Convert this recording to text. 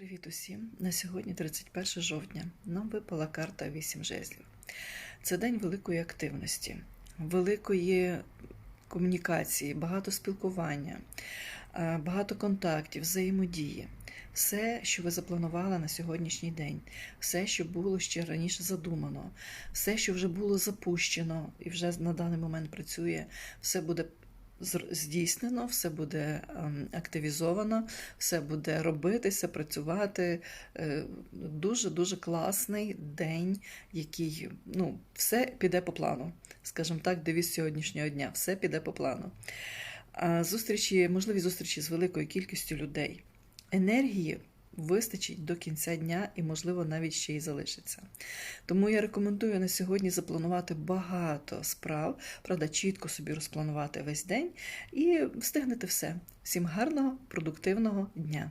Привіт усім! На сьогодні 31 жовтня. Нам випала карта 8 жезлів. Це день великої активності, великої комунікації, багато спілкування, е, багато контактів, взаємодії. Все, що ви запланували на сьогоднішній день, все, що було ще раніше задумано, все, що вже було запущено і вже на даний момент працює, все буде здійснено, все буде ем, активізовано, все буде робитися, працювати. Дуже-дуже класний день, який ну, все піде по плану. Скажімо так, девіз сьогоднішнього дня, все піде по плану. Зустрічі, можливі зустрічі з великою кількістю людей. Енергії вистачить до кінця дня і, можливо, навіть ще й залишиться. Тому я рекомендую на сьогодні запланувати багато справ, правда, чітко собі розпланувати весь день і встигнете все. Всім гарного, продуктивного дня!